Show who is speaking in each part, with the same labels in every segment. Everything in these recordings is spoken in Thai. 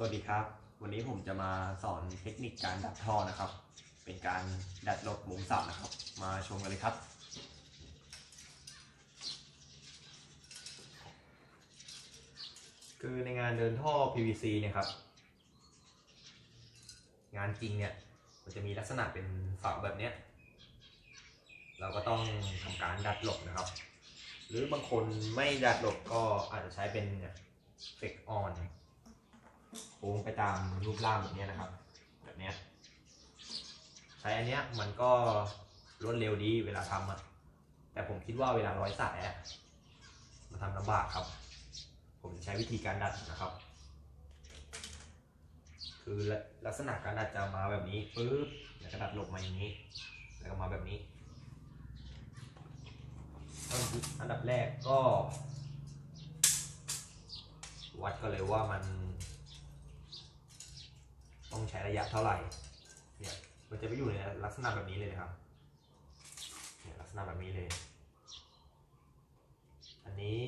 Speaker 1: สวัสดีครับ วันนี้ผมจะมาสอนเทคนิคการดัดท่อนะครับ เป็นการดัดหลบมุมสับนะครับ มาชมกันเลยครับ คือในงานเดินท่อ PVC เนี่ยครับ งานจริงเนี่ยมันจะมีลักษณะเป็นเสาแบบเนี้ย เราก็ต้องทำการดัดหลบนะครับ หรือบางคนไม่ดัดหลบก็อาจจะใช้เป็นเนี่ยเฟกออน โค้งไปตามรูปร่างแบบนี้นะครับ แบบนี้ใช้อันเนี้ยมันก็รวดเร็วดีเวลาทำอะแต่ผมคิดว่าเวลาร้อยสายอะมันทำลำบากครับ ผมจะใช้วิธีการดัดนะครับ คือลักษณะการดัดจะมาแบบนี้ปึ๊บแล้วก็ดัดหลบมาอย่างนี้ แล้วก็มาแบบนี้อันดับแรกก็ วัดก็เลยว่ามัน ใช้ระยะเท่าไหร่เนี่ยมันจะไปอยู่ในลักษณะแบบนี้เลยนะครับเนี่ยลักษณะแบบนี้เลย อันนี้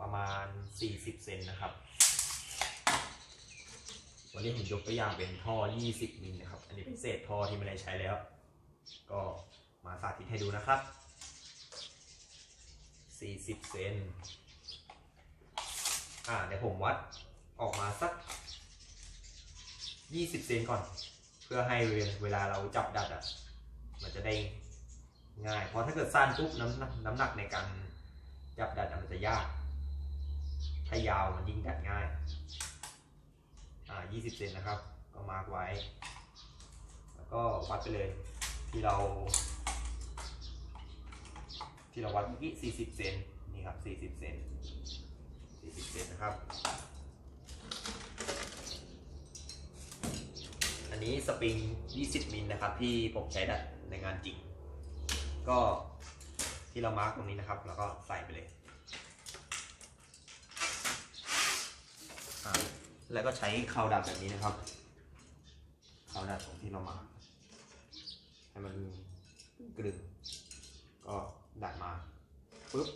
Speaker 1: ประมาณ 40 เซนนะครับ วันนี้ผมยกตัวอย่างเป็นท่อ 20 มิลนะครับ อันนี้เป็นเศษท่อที่ไม่ได้ใช้แล้ว ก็มาสาธิตให้ดูนะครับ 40 เซนอ่าเดี๋ยวผมวัดออกมาสัก 20 เซนก่อน เพื่อให้เวลาเราจับดัดอะมันจะได้ง่าย เพราะถ้าเกิดสั้นปุ๊บน้ำน้ำหนักในการจับดัดมันจะยาก ถ้ายาวมันยิ่งดัดง่าย อ่า 20 เซนนะครับ ก็มาร์กไว้ แล้วก็วัดไปเลยที่เรา ที่เราวัดเมื่อกี้ 40 เซนนี่ครับ 40 เซน40 เซนนะครับ อันนี้สปริง 20 มิลนะครับ ที่ผมใช้ดัดในงานจริง ก็ที่เรามาร์กตรงนี้นะครับ แล้วก็ใส่ไปเลย แล้วก็ใช้คาวดัดแบบนี้นะครับคาวดัดตรงที่เรามาร์กให้มันกลึงก็ดัดมาปุ๊บ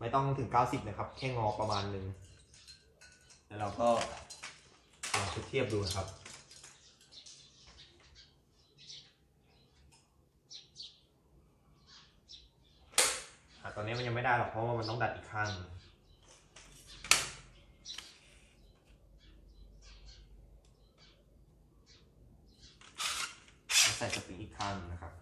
Speaker 1: ไม่ต้องถึง 90 นะครับ แค่งอประมาณหนึ่งแล้วเราก็ ลองเทียบดูนะครับอตอนนี้มันยังไม่ได้หรอกเพราะว่ามันต้องดัดอีกข้างหนึ่งต้องใส่สปริงอีกข้างหนึ่งนะครับ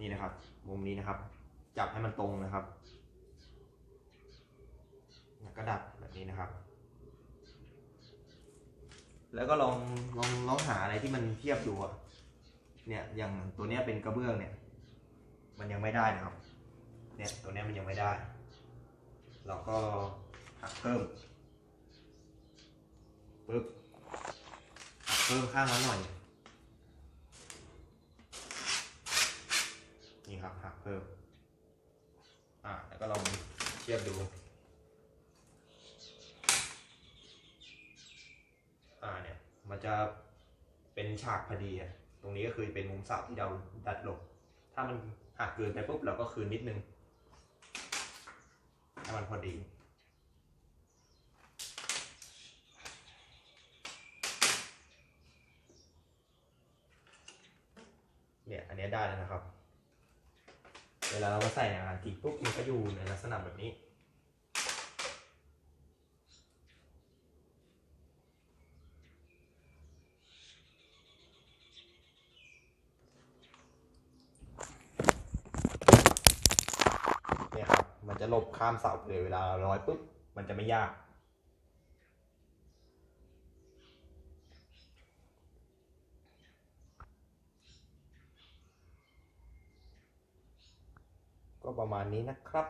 Speaker 1: นี่นะครับมุมนี้นะครับ จับให้มันตรงนะครับ ดัดแบบนี้นะครับ แล้วก็ลองลองลองหาอะไรที่มันเทียบดูอะเนี่ยอย่างตัวเนี้ยเป็นกระเบื้องเนี่ย มันยังไม่ได้นะครับ เนี่ยตัวเนี้ยมันยังไม่ได้ เราก็หักเพิ่มปึ๊บหักเพิ่มข้างละหน่อยนี่ครับหักเพิ่มอ่าแล้วก็ลองเทียบดู อ่า เนี่ย มันจะเป็นฉากพอดีอะตรงนี้ก็คือเป็นมุมเสาที่เราดัดหลบถ้ามันหักเกินไปปุ๊บเราก็คืนนิดนึงให้มันพอดีเนี่ยอันนี้ได้แล้วนะครับ เวลาเรามาใส่ในงานจริงปุ๊บมันก็อยู่ในลักษณะแบบนี้ เนี่ยครับ มัน จะหลบข้ามเสาไปเลยเวลาเราร้อยปุ๊บมันจะไม่ยาก ก็ประมาณนี้นะครับ